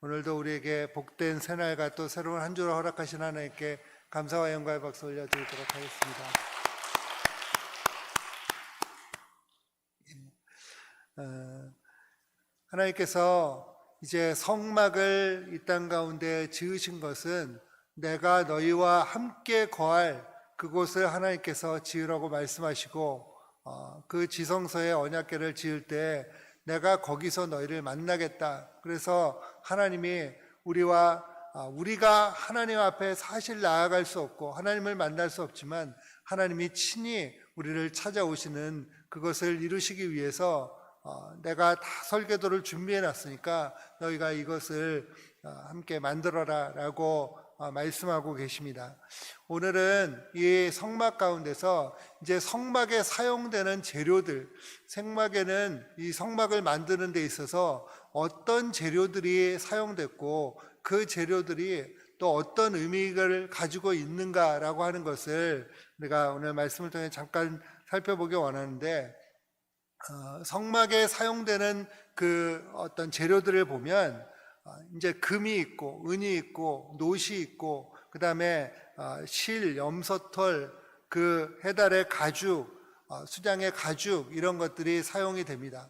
오늘도 우리에게 복된 새날과 또 새로운 한 주를 허락하신 하나님께 감사와 영광의 박수 올려드리도록 하겠습니다. 어, 하나님께서 이제 성막을 이 땅 가운데 지으신 것은 내가 너희와 함께 거할 그곳을 하나님께서 지으라고 말씀하시고 어, 그 지성소의 언약궤를 지을 때 내가 거기서 너희를 만나겠다. 그래서 하나님이 우리와 아, 우리가 하나님 앞에 사실 나아갈 수 없고 하나님을 만날 수 없지만 하나님이 친히 우리를 찾아오시는 그것을 이루시기 위해서 어, 내가 다 설계도를 준비해 놨으니까 너희가 이것을 어, 함께 만들어라 라고 어, 말씀하고 계십니다. 오늘은 이 성막 가운데서 이제 성막에 사용되는 재료들, 생막에는 이 성막을 만드는 데 있어서 어떤 재료들이 사용됐고 그 재료들이 또 어떤 의미를 가지고 있는가라고 하는 것을 우리가 오늘 말씀을 통해 잠깐 살펴보기 원하는데 어, 성막에 사용되는 그 어떤 재료들을 보면 어, 이제 금이 있고 은이 있고 노시 있고 그 다음에 실, 염소털, 그 해달의 가죽, 어, 수장의 가죽 이런 것들이 사용이 됩니다.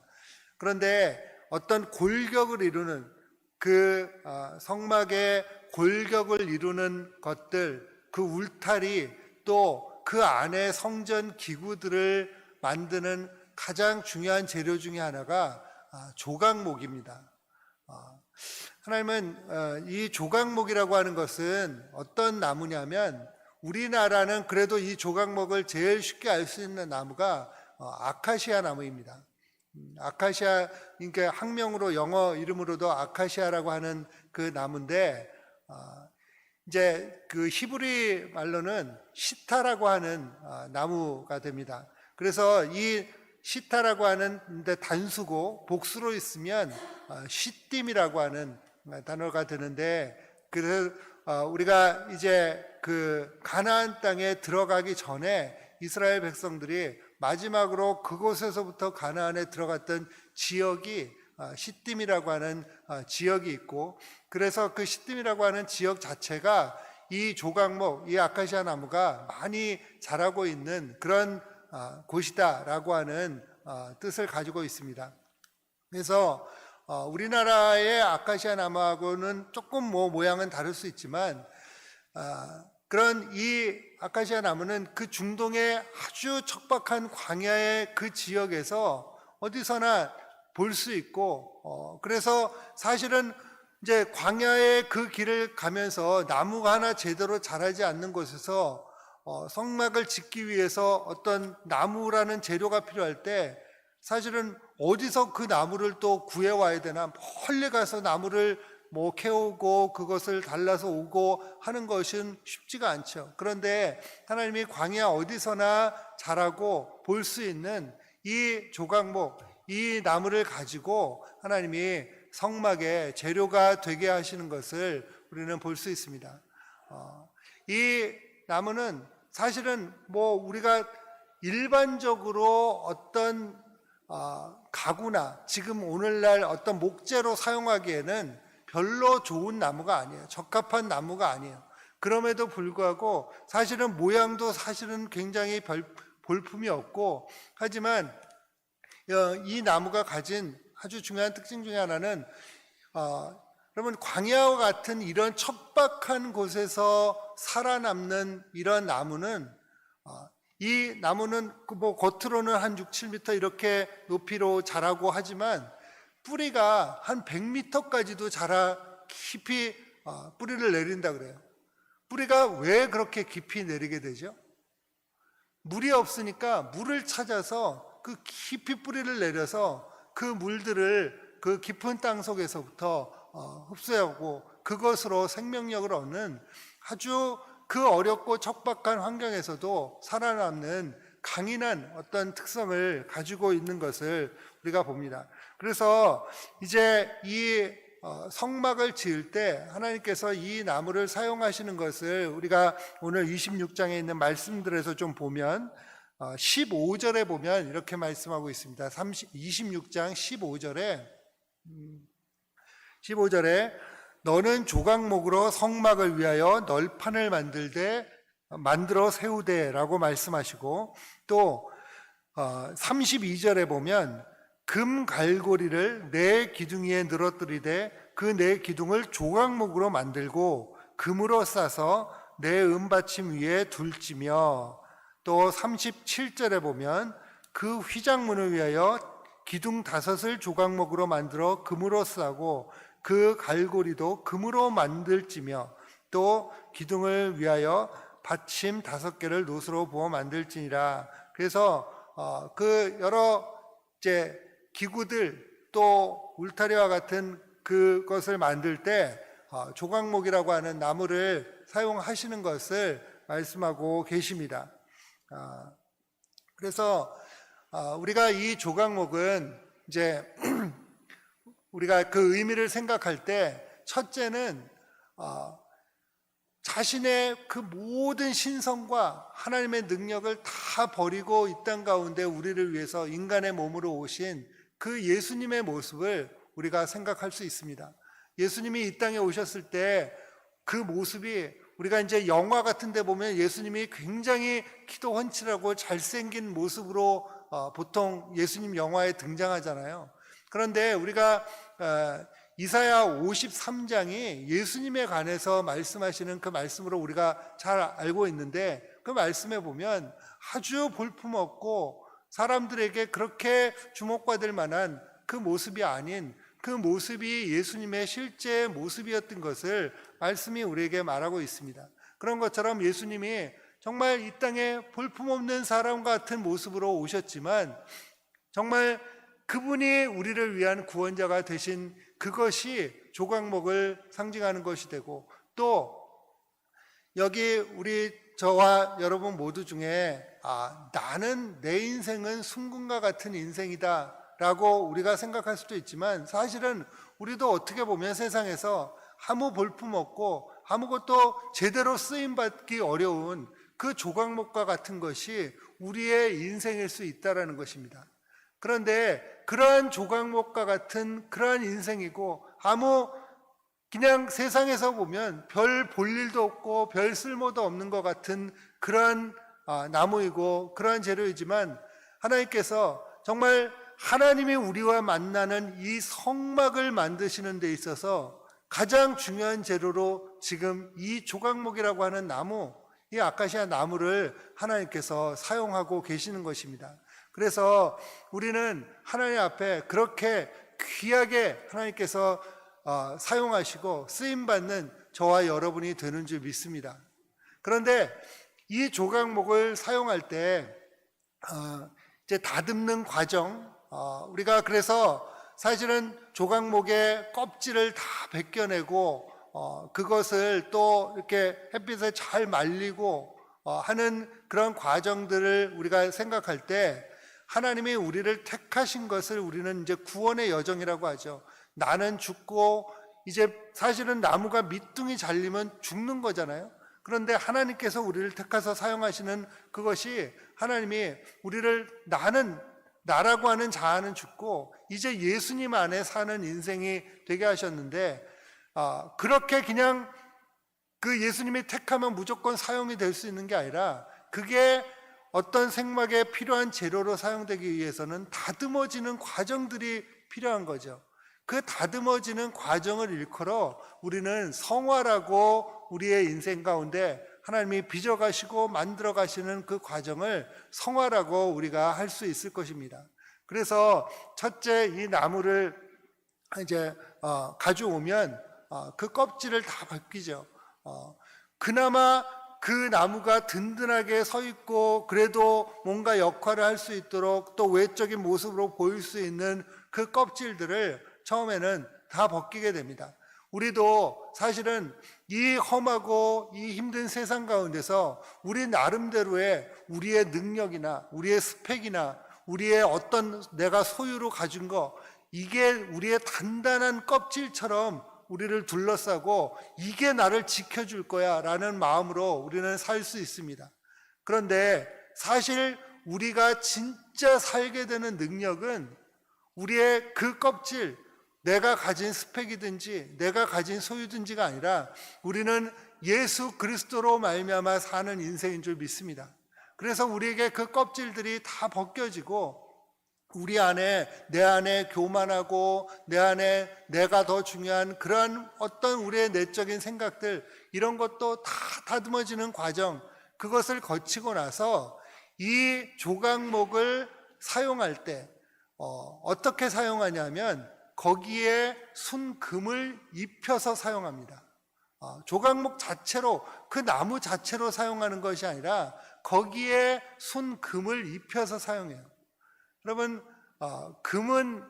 그런데 어떤 골격을 이루는 그 어, 성막의 골격을 이루는 것들, 그 울타리 또 그 안에 성전 기구들을 만드는 가장 중요한 재료 중에 하나가 아, 조각목입니다. 어, 하나님은 어, 이 조각목이라고 하는 것은 어떤 나무냐면 우리나라는 그래도 이 조각목을 제일 쉽게 알 수 있는 나무가 어, 아카시아 나무입니다. 음, 아카시아 그러니까 학명으로 영어 이름으로도 아카시아라고 하는 그 나무인데 어, 이제 그 히브리 말로는 시타라고 하는 어, 나무가 됩니다. 그래서 이 시타라고 하는 데 단수고 복수로 있으면 어, 시딤이라고 하는 단어가 되는데 그래서 어, 우리가 이제 그 가나안 땅에 들어가기 전에 이스라엘 백성들이 마지막으로 그곳에서부터 가나안에 들어갔던 지역이 어, 시딤이라고 하는 어, 지역이 있고 그래서 그 시딤이라고 하는 지역 자체가 이 조각목, 이 아카시아 나무가 많이 자라고 있는 그런 어, 곳이다라고 하는 어, 뜻을 가지고 있습니다. 그래서 어, 우리나라의 아카시아 나무하고는 조금 뭐 모양은 다를 수 있지만 아, 그런 이 아카시아 나무는 그 중동의 아주 척박한 광야의 그 지역에서 어디서나 볼 수 있고 어, 그래서 사실은 이제 광야의 그 길을 가면서 나무가 하나 제대로 자라지 않는 곳에서 어, 성막을 짓기 위해서 어떤 나무라는 재료가 필요할 때 사실은 어디서 그 나무를 또 구해 와야 되나 멀리 가서 나무를 뭐 캐오고 그것을 달라서 오고 하는 것은 쉽지가 않죠. 그런데 하나님이 광야 어디서나 자라고 볼 수 있는 이 조각목, 이 나무를 가지고 하나님이 성막의 재료가 되게 하시는 것을 우리는 볼 수 있습니다. 어, 이 나무는 사실은 뭐 우리가 일반적으로 어떤 어, 가구나 지금 오늘날 어떤 목재로 사용하기에는 별로 좋은 나무가 아니에요. 적합한 나무가 아니에요. 그럼에도 불구하고 사실은 모양도 사실은 굉장히 별, 볼품이 없고 하지만 어, 이 나무가 가진 아주 중요한 특징 중에 하나는 어, 여러분 광야와 같은 이런 척박한 곳에서 살아남는 이런 나무는 어, 이 나무는 그뭐 겉으로는 한 6, 7m 이렇게 높이로 자라고 하지만 뿌리가 한 100m까지도 자라 깊이 어, 뿌리를 내린다 그래요. 뿌리가 왜 그렇게 깊이 내리게 되죠? 물이 없으니까 물을 찾아서 그 깊이 뿌리를 내려서 그 물들을 그 깊은 땅 속에서부터 어, 흡수하고 그것으로 생명력을 얻는 아주 그 어렵고 척박한 환경에서도 살아남는 강인한 어떤 특성을 가지고 있는 것을 우리가 봅니다. 그래서 이제 이 어, 성막을 지을 때 하나님께서 이 나무를 사용하시는 것을 우리가 오늘 26장에 있는 말씀들에서 좀 보면 15절에 어, 보면 이렇게 말씀하고 있습니다. 30, 26장 15절에 15절에 너는 조각목으로 성막을 위하여 널판을 만들되 만들어 세우되라고 말씀하시고 또 32절에 보면 금 갈고리를 내 기둥 위에 늘어뜨리되 그 내 기둥을 조각목으로 만들고 금으로 싸서 내 은받침 위에 둘지며 또 37절에 보면 그 휘장문을 위하여 기둥 다섯을 조각목으로 만들어 금으로 싸고 그 갈고리도 금으로 만들지며 또 기둥을 위하여 받침 다섯 개를 노스로 부어 만들지니라. 그래서 어, 그 여러 이제 기구들 또 울타리와 같은 그것을 만들 때 어, 조각목이라고 하는 나무를 사용하시는 것을 말씀하고 계십니다. 아, 그래서 아, 우리가 이 조각목은 이제 우리가 그 의미를 생각할 때 첫째는 어, 자신의 그 모든 신성과 하나님의 능력을 다 버리고 이 땅 가운데 우리를 위해서 인간의 몸으로 오신 그 예수님의 모습을 우리가 생각할 수 있습니다. 예수님이 이 땅에 오셨을 때 그 모습이 우리가 이제 영화 같은 데 보면 예수님이 굉장히 키도 훤칠하고 잘생긴 모습으로 어, 보통 예수님 영화에 등장하잖아요. 그런데 우리가 어, 이사야 53장이 예수님에 관해서 말씀하시는 그 말씀으로 우리가 잘 알고 있는데 그 말씀에 보면 아주 볼품없고 사람들에게 그렇게 주목받을 만한 그 모습이 아닌 그 모습이 예수님의 실제 모습이었던 것을 말씀이 우리에게 말하고 있습니다. 그런 것처럼 예수님이 정말 이 땅에 볼품없는 사람 같은 모습으로 오셨지만 정말 그분이 우리를 위한 구원자가 되신 그것이 조각목을 상징하는 것이 되고 또 여기 우리 저와 여러분 모두 중에 아, 나는 내 인생은 순금과 같은 인생이다 라고 우리가 생각할 수도 있지만 사실은 우리도 어떻게 보면 세상에서 아무 볼품 없고 아무것도 제대로 쓰임 받기 어려운 그 조각목과 같은 것이 우리의 인생일 수 있다라는 것입니다. 그런데 그러한 조각목과 같은 그러한 인생이고 아무 그냥 세상에서 보면 별 볼 일도 없고 별 쓸모도 없는 것 같은 그러한 아, 나무이고 그러한 재료이지만 하나님께서 정말 하나님이 우리와 만나는 이 성막을 만드시는 데 있어서 가장 중요한 재료로 지금 이 조각목이라고 하는 나무, 이 아카시아 나무를 하나님께서 사용하고 계시는 것입니다. 그래서 우리는 하나님 앞에 그렇게 귀하게 하나님께서 어, 사용하시고 쓰임 받는 저와 여러분이 되는 줄 믿습니다. 그런데 이 조각목을 사용할 때 어, 이제 다듬는 과정, 어, 우리가 그래서 사실은 조각목의 껍질을 다 벗겨내고 어, 그것을 또 이렇게 햇빛에 잘 말리고 어, 하는 그런 과정들을 우리가 생각할 때 하나님이 우리를 택하신 것을 우리는 이제 구원의 여정이라고 하죠. 나는 죽고 이제 사실은 나무가 밑둥이 잘리면 죽는 거잖아요. 그런데 하나님께서 우리를 택하서 사용하시는 그것이 하나님이 우리를 나는 나라고 하는 자아는 죽고 이제 예수님 안에 사는 인생이 되게 하셨는데 아, 그렇게 그냥 그 예수님이 택하면 무조건 사용이 될 수 있는 게 아니라 그게 어떤 생막에 필요한 재료로 사용되기 위해서는 다듬어지는 과정들이 필요한 거죠. 그 다듬어지는 과정을 일컬어 우리는 성화라고 우리의 인생 가운데 하나님이 빚어가시고 만들어가시는 그 과정을 성화라고 우리가 할 수 있을 것입니다. 그래서 첫째 이 나무를 이제 어, 가져오면 어, 그 껍질을 다 벗기죠. 어, 그나마 그 나무가 든든하게 서 있고 그래도 뭔가 역할을 할 수 있도록 또 외적인 모습으로 보일 수 있는 그 껍질들을 처음에는 다 벗기게 됩니다. 우리도 사실은 이 험하고 이 힘든 세상 가운데서 우리 나름대로의 우리의 능력이나 우리의 스펙이나 우리의 어떤 내가 소유로 가진 거 이게 우리의 단단한 껍질처럼 우리를 둘러싸고 이게 나를 지켜줄 거야 라는 마음으로 우리는 살 수 있습니다. 그런데 사실 우리가 진짜 살게 되는 능력은 우리의 그 껍질, 내가 가진 스펙이든지 내가 가진 소유든지가 아니라 우리는 예수 그리스도로 말미암아 사는 인생인 줄 믿습니다. 그래서 우리에게 그 껍질들이 다 벗겨지고 우리 안에 내 안에 교만하고 내 안에 내가 더 중요한 그러한 어떤 우리의 내적인 생각들 이런 것도 다 다듬어지는 과정 그것을 거치고 나서 이 조각목을 사용할 때 어, 어떻게 사용하냐면 거기에 순금을 입혀서 사용합니다. 어, 조각목 자체로 그 나무 자체로 사용하는 것이 아니라 거기에 순금을 입혀서 사용해요. 여러분 어, 금은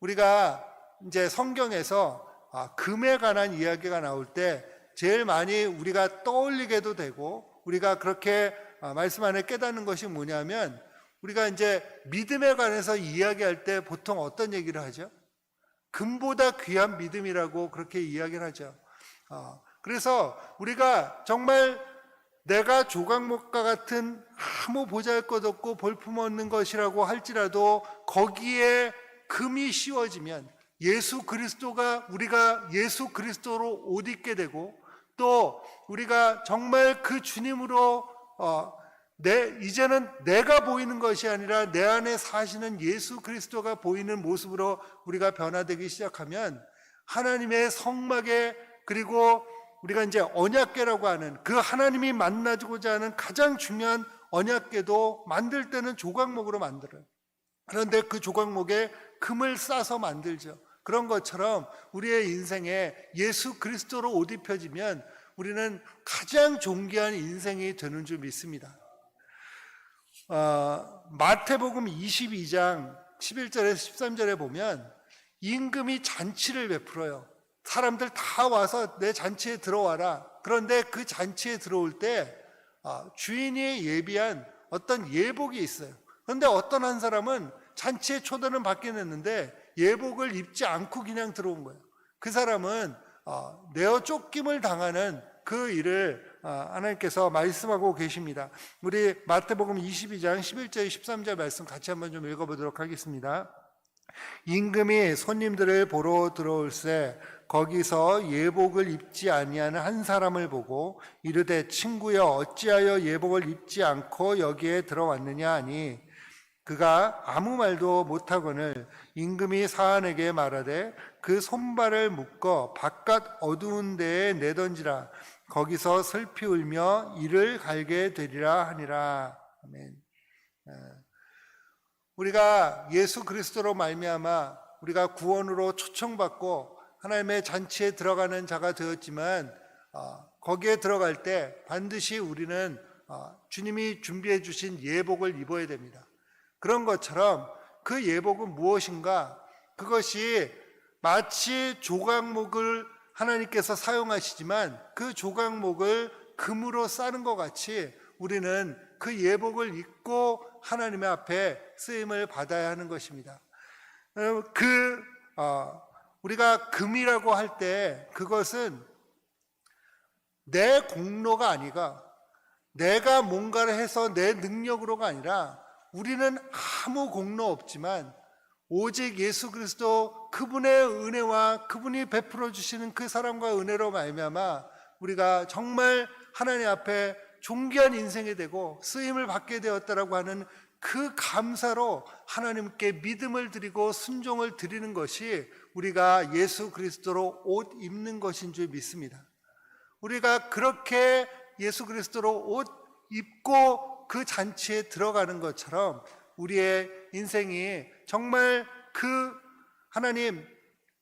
우리가 이제 성경에서 아, 금에 관한 이야기가 나올 때 제일 많이 우리가 떠올리게도 되고 우리가 그렇게 아, 말씀 안에 깨닫는 것이 뭐냐면 우리가 이제 믿음에 관해서 이야기할 때 보통 어떤 얘기를 하죠? 금보다 귀한 믿음이라고 그렇게 이야기를 하죠. 어, 그래서 우리가 정말 내가 조각목과 같은 아무 보잘 것 없고 볼품 없는 것이라고 할지라도 거기에 금이 씌워지면 예수 그리스도가 우리가 예수 그리스도로 옷 입게 되고 또 우리가 정말 그 주님으로 어, 내 이제는 내가 보이는 것이 아니라 내 안에 사시는 예수 그리스도가 보이는 모습으로 우리가 변화되기 시작하면 하나님의 성막에 그리고 우리가 이제 언약계라고 하는 그 하나님이 만나고자 하는 가장 중요한 언약계도 만들 때는 조각목으로 만들어요. 그런데 그 조각목에 금을 싸서 만들죠. 그런 것처럼 우리의 인생에 예수 그리스도로 옷 입혀지면 우리는 가장 존귀한 인생이 되는 줄 믿습니다. 어, 마태복음 22장 11절에서 13절에 보면 임금이 잔치를 베풀어요. 사람들 다 와서 내 잔치에 들어와라. 그런데 그 잔치에 들어올 때 어, 주인이 예비한 어떤 예복이 있어요. 그런데 어떤 한 사람은 잔치에 초대는 받긴 했는데 예복을 입지 않고 그냥 들어온 거예요. 그 사람은 어, 내어 쫓김을 당하는 그 일을 어, 하나님께서 말씀하고 계십니다. 우리 마태복음 22장 11절 13절 말씀 같이 한번 좀 읽어보도록 하겠습니다. 임금이 손님들을 보러 들어올새 거기서 예복을 입지 아니하는 한 사람을 보고 이르되 친구여 어찌하여 예복을 입지 않고 여기에 들어왔느냐 하니 그가 아무 말도 못하거늘 임금이 사안에게 말하되 그 손발을 묶어 바깥 어두운 데에 내던지라. 거기서 슬피 울며 이를 갈게 되리라 하니라. 아멘. 어. 우리가 예수 그리스도로 말미암아 우리가 구원으로 초청받고 하나님의 잔치에 들어가는 자가 되었지만 어, 거기에 들어갈 때 반드시 우리는 어, 주님이 준비해 주신 예복을 입어야 됩니다. 그런 것처럼 그 예복은 무엇인가? 그것이 마치 조각목을 하나님께서 사용하시지만 그 조각목을 금으로 싸는 것 같이 우리는 그 예복을 입고 하나님의 앞에 쓰임을 받아야 하는 것입니다. 어, 그 어, 우리가 금이라고 할 때 그것은 내 공로가 아니가 내가 뭔가를 해서 내 능력으로가 아니라 우리는 아무 공로 없지만 오직 예수 그리스도 그분의 은혜와 그분이 베풀어 주시는 그 사랑과 은혜로 말미암아 우리가 정말 하나님 앞에 존귀한 인생이 되고 쓰임을 받게 되었다라고 하는 그 감사로 하나님께 믿음을 드리고 순종을 드리는 것이 우리가 예수 그리스도로 옷 입는 것인 줄 믿습니다. 우리가 그렇게 예수 그리스도로 옷 입고 그 잔치에 들어가는 것처럼 우리의 인생이 정말 그 하나님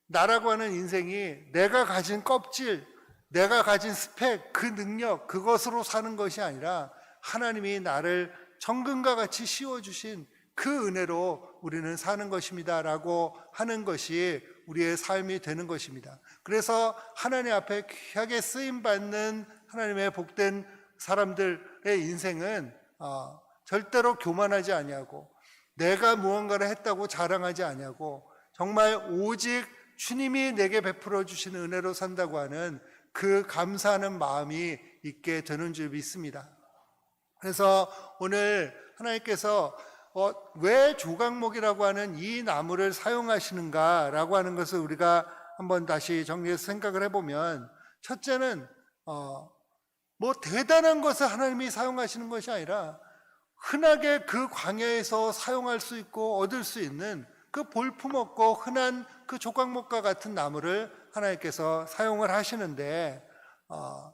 나라고 하는 인생이 내가 가진 껍질, 내가 가진 스펙, 그 능력, 그것으로 사는 것이 아니라 하나님이 나를 정금과 같이 씌워주신 그 은혜로 우리는 사는 것입니다. 라고 하는 것이 우리의 삶이 되는 것입니다. 그래서 하나님 앞에 귀하게 쓰임받는 하나님의 복된 사람들의 인생은 어, 절대로 교만하지 아니하고 내가 무언가를 했다고 자랑하지 아니하고 정말 오직 주님이 내게 베풀어 주시는 은혜로 산다고 하는 그 감사하는 마음이 있게 되는 줄 믿습니다. 그래서 오늘 하나님께서 어, 왜 조각목이라고 하는 이 나무를 사용하시는가라고 하는 것을 우리가 한번 다시 정리해서 생각을 해보면 첫째는 어, 뭐 대단한 것을 하나님이 사용하시는 것이 아니라 흔하게 그 광야에서 사용할 수 있고 얻을 수 있는 그 볼품없고 흔한 그 조각목과 같은 나무를 하나님께서 사용을 하시는데 어,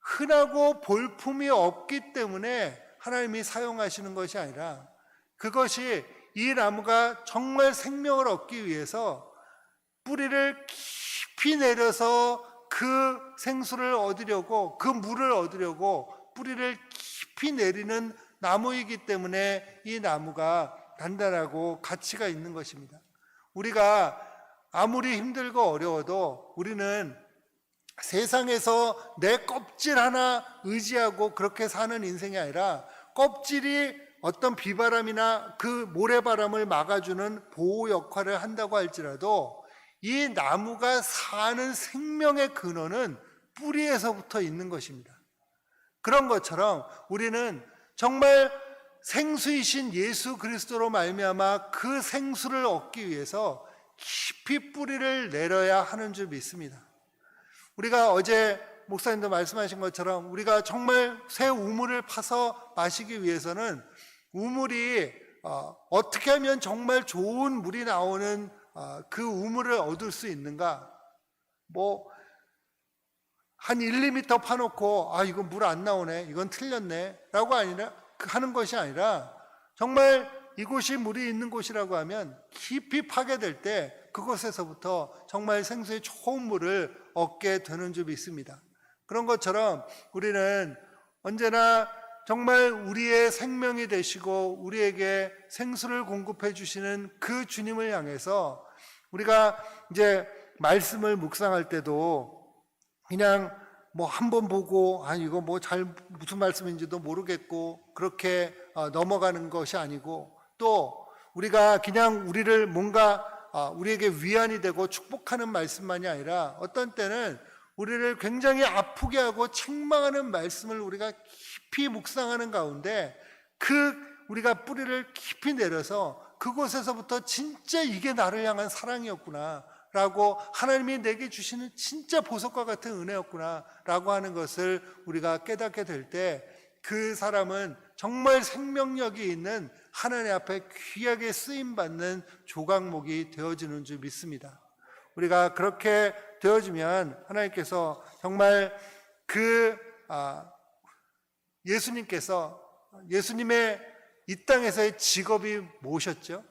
흔하고 볼품이 없기 때문에 하나님이 사용하시는 것이 아니라 그것이 이 나무가 정말 생명을 얻기 위해서 뿌리를 깊이 내려서 그 생수를 얻으려고 그 물을 얻으려고 뿌리를 깊이 내리는 나무이기 때문에 이 나무가 단단하고 가치가 있는 것입니다. 우리가 아무리 힘들고 어려워도 우리는 세상에서 내 껍질 하나 의지하고 그렇게 사는 인생이 아니라 껍질이 어떤 비바람이나 그 모래바람을 막아주는 보호 역할을 한다고 할지라도 이 나무가 사는 생명의 근원은 뿌리에서부터 있는 것입니다. 그런 것처럼 우리는 정말 생수이신 예수 그리스도로 말미암아 그 생수를 얻기 위해서 깊이 뿌리를 내려야 하는 줄 믿습니다. 우리가 어제 목사님도 말씀하신 것처럼 우리가 정말 새 우물을 파서 마시기 위해서는 우물이 어, 어떻게 하면 정말 좋은 물이 나오는 어, 그 우물을 얻을 수 있는가? 뭐, 한 1, 2미터 파놓고, 아, 이건 물 안 나오네. 이건 틀렸네. 라고 아니라, 하는 것이 아니라, 정말 이곳이 물이 있는 곳이라고 하면 깊이 파게 될때 그곳에서부터 정말 생수의 좋은 물을 얻게 되는 줄 믿습니다. 그런 것처럼 우리는 언제나 정말 우리의 생명이 되시고 우리에게 생수를 공급해 주시는 그 주님을 향해서 우리가 이제 말씀을 묵상할 때도 그냥 뭐 한 번 보고 아 이거 뭐 잘 무슨 말씀인지도 모르겠고 그렇게 어, 넘어가는 것이 아니고 또 우리가 그냥 우리를 뭔가 어, 우리에게 위안이 되고 축복하는 말씀만이 아니라 어떤 때는 우리를 굉장히 아프게 하고 책망하는 말씀을 우리가 깊이 묵상하는 가운데 그 우리가 뿌리를 깊이 내려서 그곳에서부터 진짜 이게 나를 향한 사랑이었구나 라고 하나님이 내게 주시는 진짜 보석과 같은 은혜였구나 라고 하는 것을 우리가 깨닫게 될 때 그 사람은 정말 생명력이 있는 하나님 앞에 귀하게 쓰임받는 조각목이 되어지는 줄 믿습니다. 우리가 그렇게 되어지면 하나님께서 정말 그 아, 예수님께서 예수님의 이 땅에서의 직업이 무엇이었죠?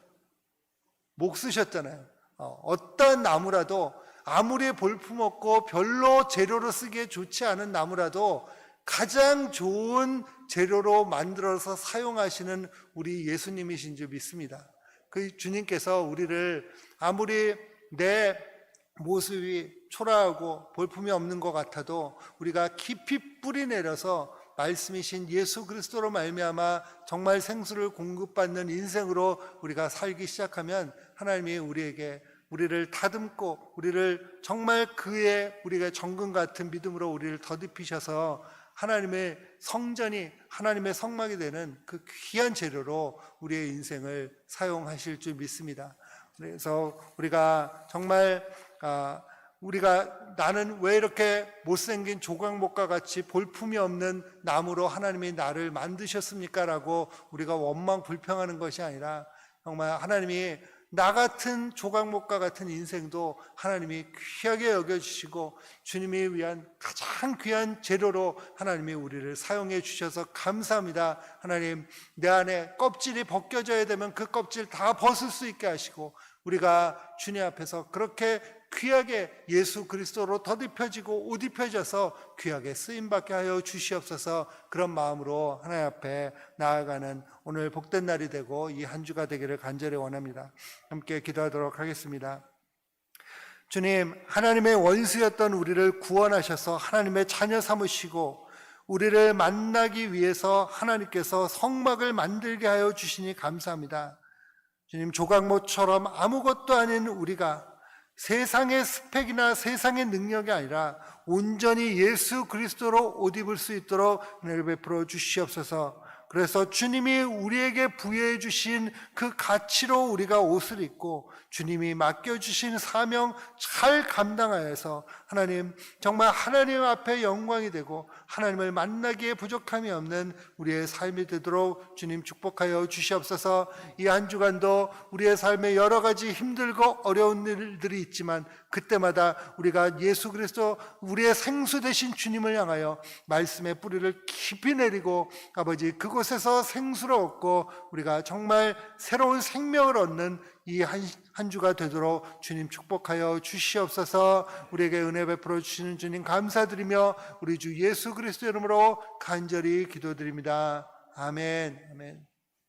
목 쓰셨잖아요. 어, 어떤 나무라도 아무리 볼품없고 별로 재료로 쓰기에 좋지 않은 나무라도 가장 좋은 재료로 만들어서 사용하시는 우리 예수님이신 줄 믿습니다. 그 주님께서 우리를 아무리 내 모습이 초라하고 볼품이 없는 것 같아도 우리가 깊이 뿌리 내려서 말씀이신 예수 그리스도로 말미암아 정말 생수를 공급받는 인생으로 우리가 살기 시작하면 하나님이 우리에게 우리를 다듬고 우리를 정말 그의 우리가 정금 같은 믿음으로 우리를 더듬히셔서 하나님의 성전이 하나님의 성막이 되는 그 귀한 재료로 우리의 인생을 사용하실 줄 믿습니다. 그래서 우리가 정말 아, 우리가 나는 왜 이렇게 못생긴 조각목과 같이 볼품이 없는 나무로 하나님이 나를 만드셨습니까? 라고 우리가 원망 불평하는 것이 아니라 정말 하나님이 나 같은 조각목과 같은 인생도 하나님이 귀하게 여겨주시고 주님이 위한 가장 귀한 재료로 하나님이 우리를 사용해 주셔서 감사합니다. 하나님, 내 안에 껍질이 벗겨져야 되면 그 껍질 다 벗을 수 있게 하시고 우리가 주님 앞에서 그렇게 귀하게 예수 그리스도로 덧입혀지고 옷 입혀져서 귀하게 쓰임받게 하여 주시옵소서 그런 마음으로 하나님 앞에 나아가는 오늘 복된 날이 되고 이 한 주가 되기를 간절히 원합니다. 함께 기도하도록 하겠습니다. 주님, 하나님의 원수였던 우리를 구원하셔서 하나님의 자녀 삼으시고 우리를 만나기 위해서 하나님께서 성막을 만들게 하여 주시니 감사합니다. 주님, 조각모처럼 아무것도 아닌 우리가 세상의 스펙이나 세상의 능력이 아니라 온전히 예수 그리스도로 옷 입을 수 있도록 은혜를 베풀어 주시옵소서. 그래서 주님이 우리에게 부여해 주신 그 가치로 우리가 옷을 입고 주님이 맡겨 주신 사명 잘 감당하여서 하나님 정말 하나님 앞에 영광이 되고 하나님을 만나기에 부족함이 없는 우리의 삶이 되도록 주님 축복하여 주시옵소서. 이 한 주간도 우리의 삶에 여러 가지 힘들고 어려운 일들이 있지만 그때마다 우리가 예수 그리스도 우리의 생수 되신 주님을 향하여 말씀의 뿌리를 깊이 내리고 아버지 그곳에서 생수를 얻고 우리가 정말 새로운 생명을 얻는 이한 한 주가 되도록 주님 축복하여 주시옵소서 우리에게 은혜 베풀어 주시는 주님 감사드리며 우리 주 예수 그리스도 이름으로 간절히 기도드립니다. 아멘. 아멘.